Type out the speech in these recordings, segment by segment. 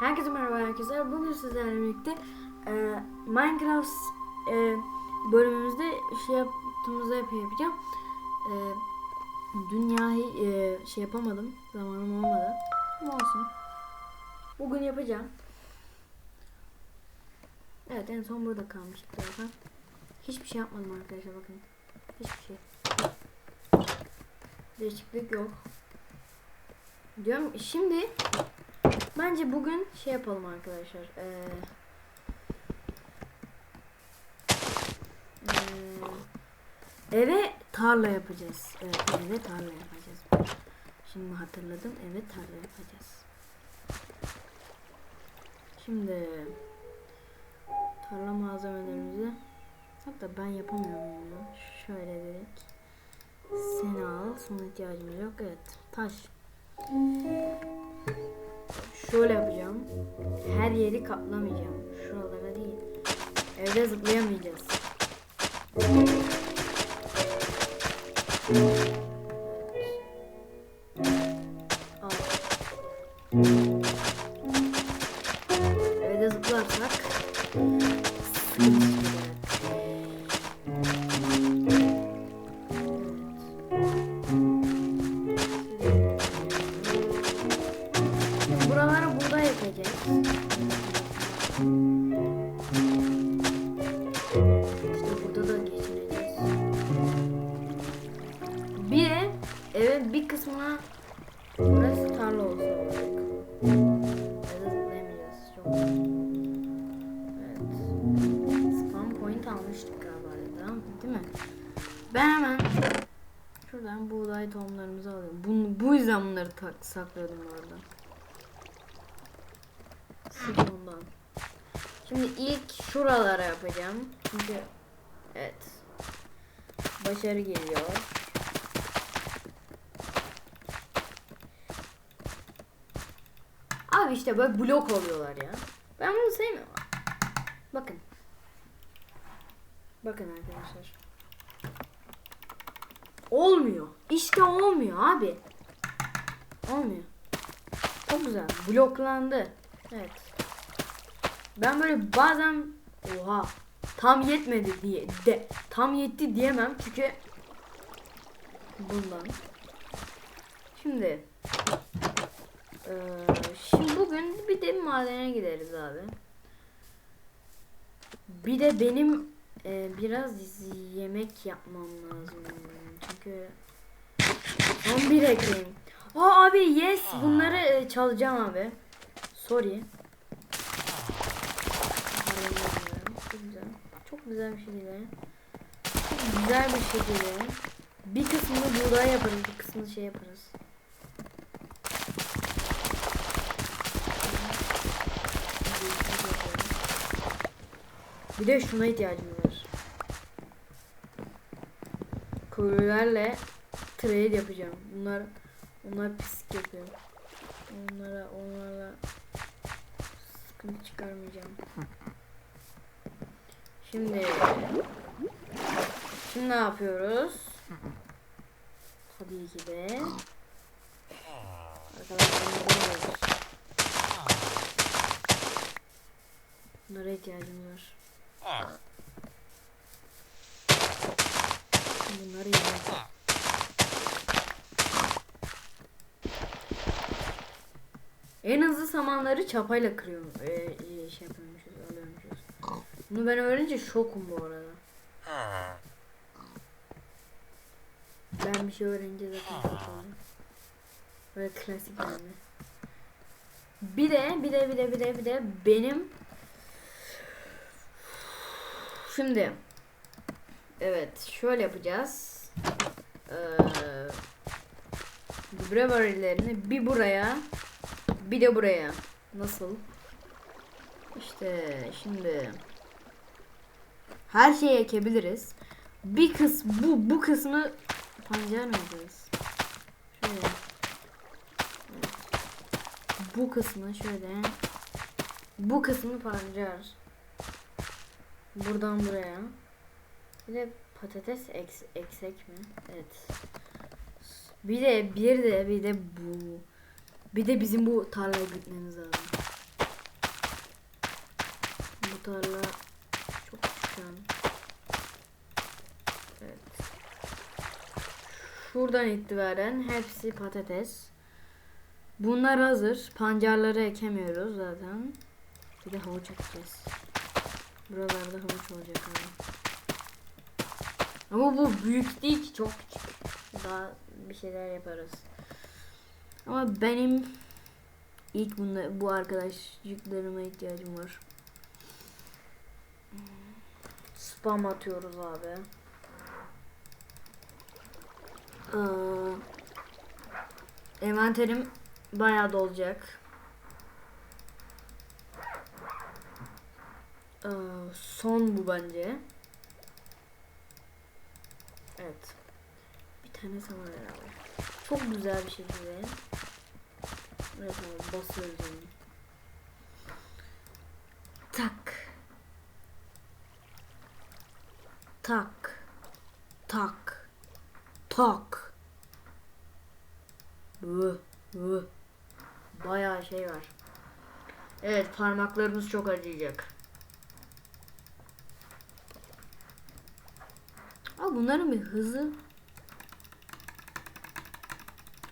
Herkese merhaba arkadaşlar. Bugün sizlerle birlikte e, Minecraft e, bölümümüzde şey yaptığımızda yap yapacağım. E, dünyayı e, şey yapamadım. Zamanım olmadı. Ama olsun. Bugün yapacağım. Evet en son burada kalmıştık zaten. Hiçbir şey yapmadım arkadaşlar bakın. Hiçbir şey. Değişiklik yok. Diyorum şimdi Bence bugün şey yapalım arkadaşlar. Ee, eve tarla yapacağız. Evet eve tarla yapacağız. Şimdi hatırladım. Eve tarla yapacağız. Şimdi tarla malzemelerimizi hatta ben yapamıyorum ya. Şöyle direkt seni al. Son ihtiyacımız yok. Evet. Taş. Şöyle yapacağım. Her yeri kaplamayacağım. Şuralara değil. Evde zıplayamayacağız. Al. Point almıştık galiba. Mı? Değil mi? Ben hemen şuradan buğday tohumlarımızı alıyorum. Bunu, bu yüzden bunları tak, saklıyordum bu arada. Sırf. Şimdi ilk şuralara yapacağım. Çünkü evet. Başarı geliyor. Abi işte böyle blok oluyorlar ya. Ben bunu sevmiyorum. Bakın. Bakın arkadaşlar. Olmuyor. İşte olmuyor abi. Olmuyor. Çok güzel. Bloklandı. Evet. Ben böyle bazen oha tam yetmedi diye de tam yetti diyemem çünkü bundan. Şimdi eee, şimdi bugün bir de madene gideriz abi. Bir de benim eee, biraz yemek yapmam lazım. Çünkü son bir ekleyeyim. Aa abi yes bunları e, çalacağım abi. Sorry. Çok güzel. Çok güzel bir şekilde. Çok güzel bir şekilde. Bir kısmını buğday yaparız, bir kısmını şey yaparız. Bir de şuna ihtiyacım var. Köylülerle trade yapacağım. Bunlar onlar pislik yapıyor. Onlara onlara sıkıntı çıkarmayacağım. Şimdi Şimdi ne yapıyoruz? Tabii ki de Arkadaşlar Bunlara ihtiyacım var. Bunları yiyeceğim. En hızlı samanları çapayla kırıyorum. Ee, şey yapıyormuşuz, alıyormuşuz. Bunu ben öğrenince şokum bu arada. Ben bir şey öğrenince zaten şok. Böyle klasik yani. Bir de bir de bir de bir de bir de benim Şimdi Evet şöyle yapacağız. Ee, gübre varillerini bir buraya bir de buraya. Nasıl? İşte şimdi her şeyi ekebiliriz. Bir kız bu bu kısmı pancar mı yapacağız? Şöyle. Bu kısmı şöyle. Bu kısmı pancar. Buradan buraya. Bir de patates eks, eksek mi? Evet. Bir de bir de bir de bu. Bir de bizim bu tarlaya gitmemiz lazım. Bu tarla çok küçük şu an. Evet. Şuradan itibaren hepsi patates. Bunlar hazır. Pancarları ekemiyoruz zaten. Bir de havuç ekeceğiz. Buralarda havuç olacak abi. Ama bu büyük değil ki çok küçük. Daha bir şeyler yaparız. Ama benim ilk bunda, bu arkadaşlıklarıma ihtiyacım var. Spam atıyoruz abi. Ee, envanterim bayağı dolacak. Ee, son bu bence. Evet. Bir tane saman herhalde. Çok güzel bir şekilde. Evet abi basıyoruz onu. Tak. Tak. Tak. Tak. Vı, vı. Bayağı şey var. Evet parmaklarımız çok acıyacak. Aa bunların bir hızı.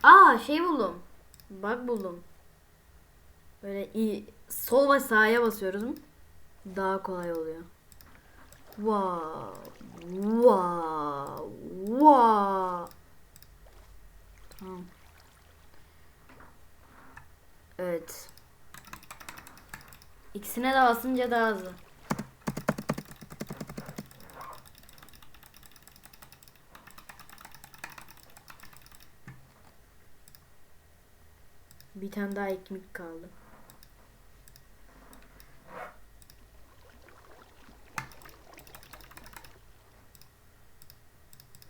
Aa şey buldum. Bak buldum. Böyle iyi. Sol ve sağa basıyoruz? Daha kolay oluyor. Wow. Wow. Wow. Tamam. Evet. İkisine de basınca daha hızlı. Tane daha ekmek kaldı.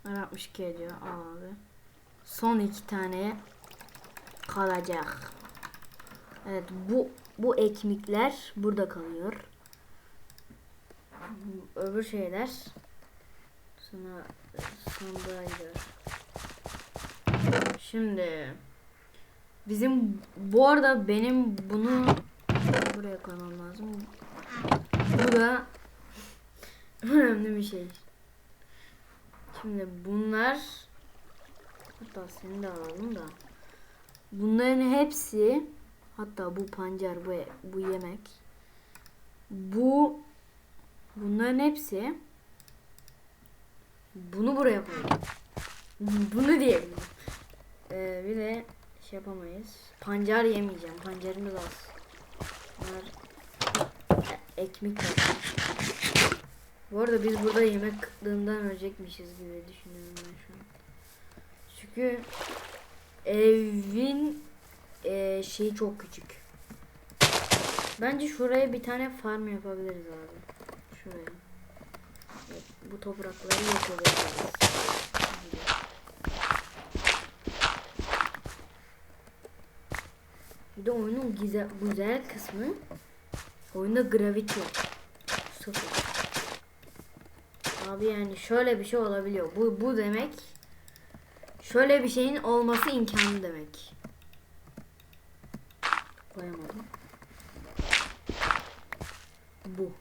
Ara 62 ediyor. Al abi. Son iki tane kalacak. Evet bu bu ekmekler burada kalıyor. Öbür şeyler sonra sandığa gidiyor. Şimdi bizim bu arada benim bunu buraya koymam lazım. Bu da önemli bir şey. Şimdi bunlar hatta seni de alalım da bunların hepsi hatta bu pancar bu bu yemek bu bunların hepsi bunu buraya koydum. Bunu diyebilirim. Ee, bir de şey yapamayız. Pancar yemeyeceğim. Pancarımız az. Bunlar ekmek var. Bu arada biz burada yemek kıtlığından ölecekmişiz gibi düşünüyorum ben şu an. Çünkü evin e, şeyi çok küçük. Bence şuraya bir tane farm yapabiliriz abi. Şuraya. Evet, bu toprakları yok Bir de oyunun güzel, güzel kısmı oyunda gravity yok. Sıfır. Abi yani şöyle bir şey olabiliyor. Bu bu demek şöyle bir şeyin olması imkanı demek. Koyamadım. Bu.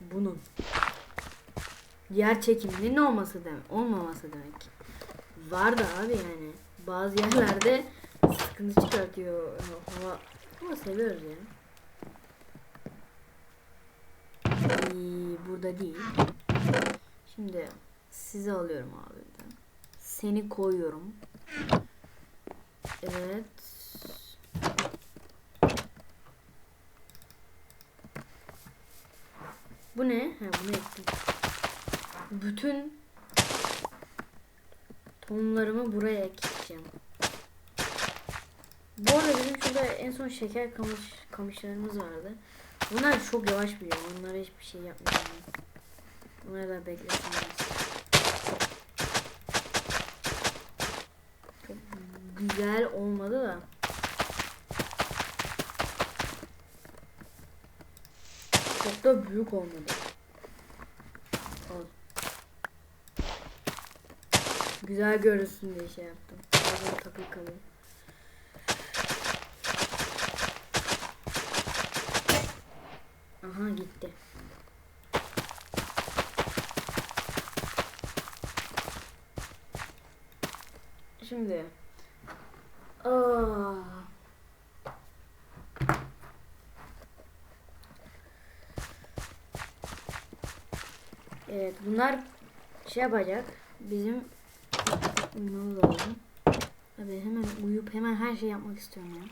Bunun. Yer çekiminin olması demek, olmaması demek. Var da abi yani. Bazı yerlerde sıkıntı çıkartıyor hava. Ama seviyoruz ya. Ee, burada değil. Şimdi sizi alıyorum abi. Seni koyuyorum. Evet. Bu ne? Ha bunu ektim. Bütün tohumlarımı buraya ekeceğim. Bu arada bizim şurada en son şeker kamış, kamışlarımız vardı. Bunlar çok yavaş büyüyor. Onlara hiçbir şey yapmıyorum. Bunları da beklesinler. Çok güzel olmadı da. Çok da büyük olmadı. Güzel görünsün diye şey yaptım. Bazen takıl kalıyor. Aha gitti. Şimdi. Aa. Evet bunlar şey yapacak. Bizim uyumamız lazım. Abi hemen uyup hemen her şey yapmak istiyorum ya.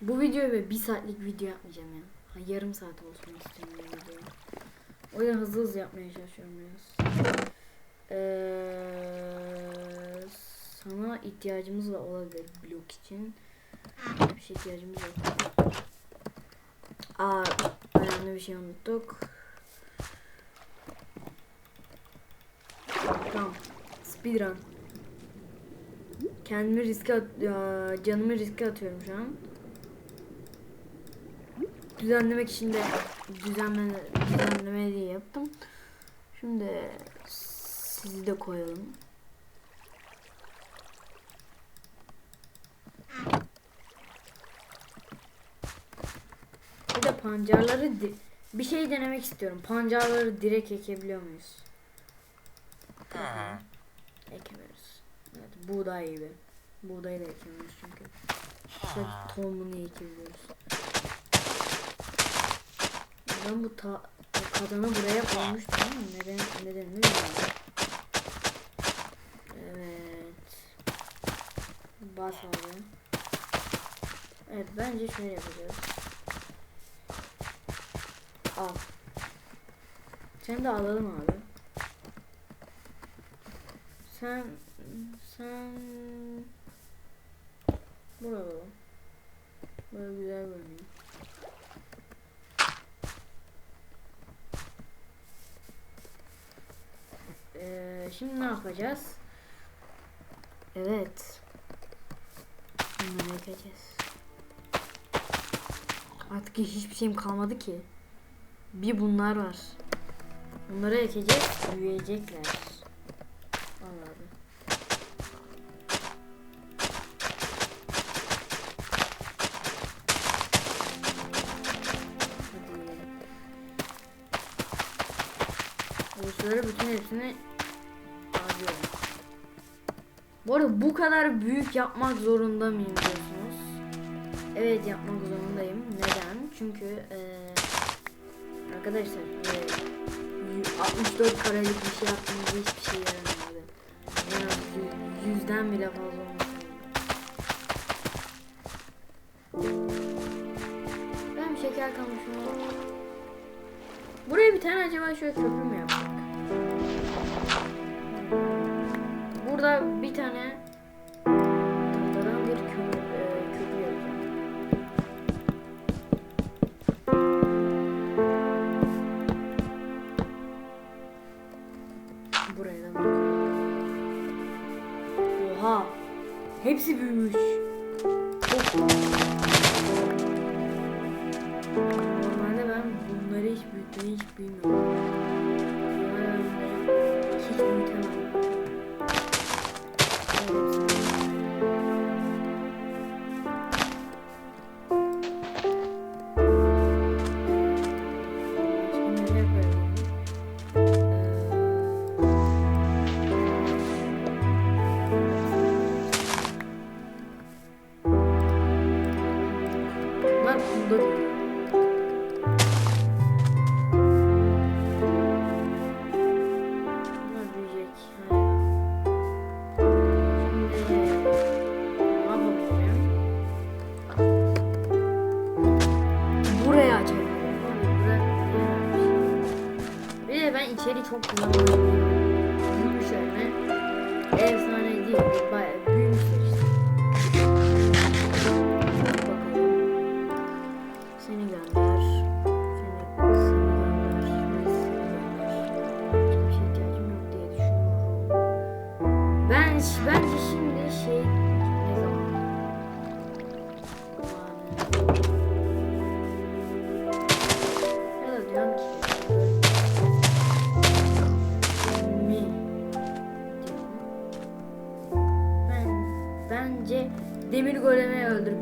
Bu videoyu böyle bir saatlik video yapmayacağım ya. Ha, yarım saat olsun istiyorum bu videoyu. O yüzden hızlı hızlı yapmaya çalışıyorum biraz. Ee, sana ihtiyacımız da olabilir blok için. Bir şey ihtiyacımız yok. Aa, önemli bir şey unuttuk. Tamam. Speedrun. Kendimi riske at canımı riske atıyorum şu an. Düzenlemek için de düzenleme, düzenleme diye yaptım. Şimdi sizi de koyalım. Bir de pancarları bir şey denemek istiyorum. Pancarları direkt ekebiliyor muyuz? Ekemiyoruz. Evet, buğday gibi. Buğdayı da ekemiyoruz çünkü. İşte tohumunu ekebiliyoruz. Ben bu ta kadını buraya koymuştum ama neden nedenini bilmiyorum. Evet. Bas abi. Evet bence şöyle yapacağız. Al. Seni de alalım abi. Sen sen burada böyle güzel görünüyor. Ee, şimdi ne yapacağız? Evet. Bunları ekeceğiz. Artık hiçbir şeyim kalmadı ki. Bir bunlar var. Bunları ekeceğiz, büyüyecekler. Vallahi. Hadi. Bütün hepsini. Bu arada bu kadar büyük yapmak zorunda mıyım diyorsunuz? Evet yapmak zorundayım. Neden? Çünkü eee arkadaşlar eee, 64 karelik bir şey yaptığımızda hiçbir şey az yü- yüzden bile fazla olmuş. Ben şeker kamışımı Buraya bir tane acaba şöyle köprü mü yapsak? Burada bir tane e. Buraya da Oha! Hepsi büyümüş. Çok Normalde ben bunları hiç büyütmeyi hiç bilmiyorum. Bunları hiç büyütemem. Bunlar bunda değil. Ben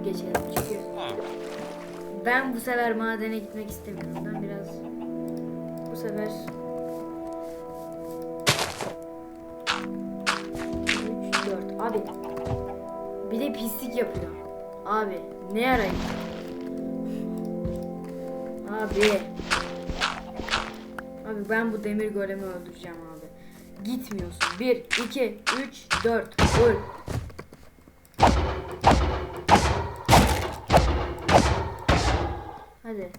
geçelim çünkü ben bu sefer madene gitmek istemiyorum. Ben biraz sefer 3 4 abi bir de pislik yapıyor. Abi ne arayın? Abi. Abi ben bu demir golemi öldüreceğim abi. Gitmiyorsun. 1 2 3 4 öl. Hadi.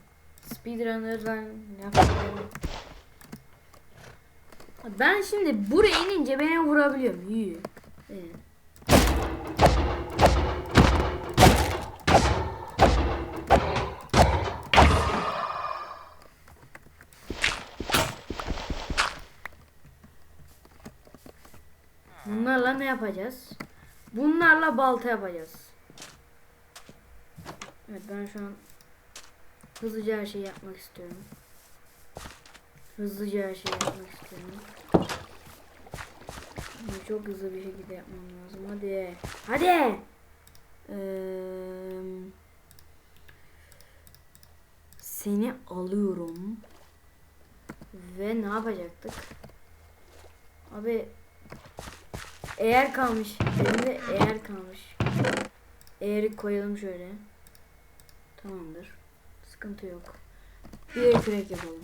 Speedrunner'dan yapalım. Ben şimdi buraya inince beni vurabiliyorum. İyi. Evet. Bunlarla ne yapacağız? Bunlarla balta yapacağız. Evet ben şu an hızlıca her şeyi yapmak istiyorum. Hızlıca her şeyi yapmak istiyorum. Bunu çok hızlı bir şekilde yapmam lazım. Hadi. Hadi. Ee, seni alıyorum. Ve ne yapacaktık? Abi eğer kalmış. Elimde eğer kalmış. Eğeri koyalım şöyle. Tamamdır. Sıkıntı yok. Bir kürek yapalım.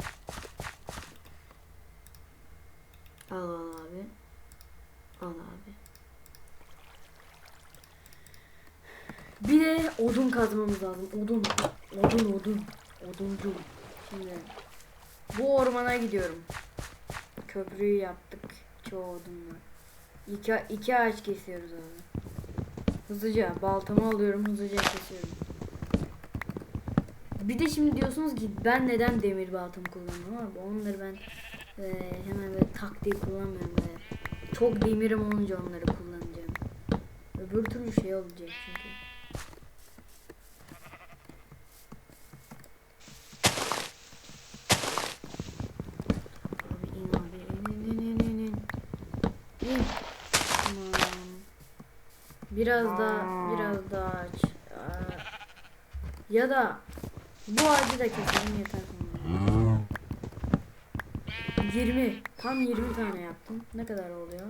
Al al abi. Al abi. Bir de odun kazmamız lazım. Odun. Odun odun. Oduncu. Şimdi bu ormana gidiyorum. Köprüyü yaptık. Çoğu odunla. İki, iki ağaç kesiyoruz abi. Hızlıca baltamı alıyorum hızlıca kesiyorum. Bir de şimdi diyorsunuz ki ben neden demir baltamı kullanıyorum abi onları ben e, hemen böyle tak diye kullanmıyorum böyle. Çok demirim olunca onları kullanacağım. Öbür türlü şey olacak çünkü. Biraz daha biraz daha aç. Ya da bu ağacı da keselim yeter sonra. 20. Tam 20 tane yaptım. Ne kadar oluyor?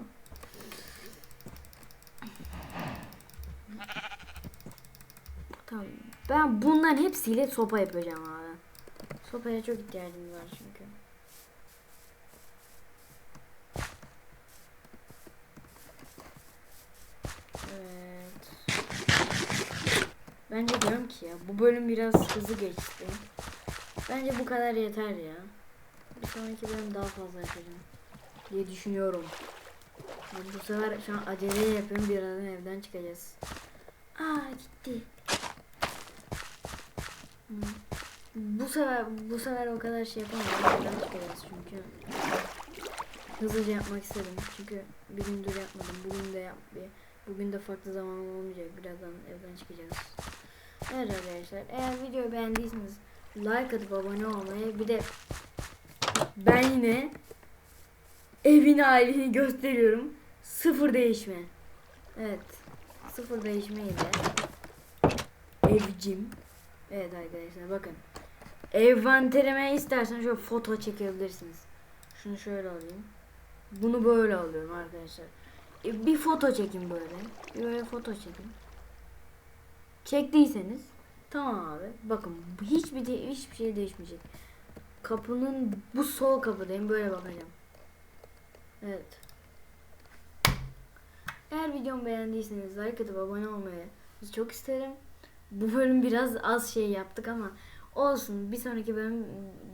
Tamam. Ben bunların hepsiyle sopa yapacağım abi. Sopaya çok ihtiyacım var çünkü. Evet. Bence diyorum ki ya bu bölüm biraz hızlı geçti. Bence bu kadar yeter ya. Bir sonraki bölüm daha fazla yapacağım diye düşünüyorum. Yani bu sefer şu an acele yapıyorum birazdan evden çıkacağız. Aa gitti. Hı. Bu sefer bu sefer o kadar şey yapamadım. Evden çıkacağız çünkü. Hızlıca yapmak istedim çünkü bir gündür yapmadım. Bugün de yap bir. Bugün de farklı zamanım olmayacak. Birazdan evden çıkacağız. Evet arkadaşlar eğer videoyu beğendiyseniz like atıp abone olmayı bir de ben yine evin halini gösteriyorum. Sıfır değişme. Evet. Sıfır değişme ile evcim. Evet arkadaşlar bakın. Envanterime istersen şöyle foto çekebilirsiniz. Şunu şöyle alayım. Bunu böyle alıyorum arkadaşlar. E, bir foto çekin böyle. Bir Böyle foto çekin. Çektiyseniz tamam abi. Bakın hiçbir de, hiçbir şey değişmeyecek. Kapının bu sol kapıdayım böyle bakacağım. Evet. Eğer videomu beğendiyseniz like atıp abone olmayı çok isterim. Bu bölüm biraz az şey yaptık ama olsun. Bir sonraki bölüm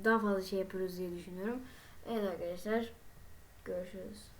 daha fazla şey yapıyoruz diye düşünüyorum. Evet arkadaşlar. Görüşürüz.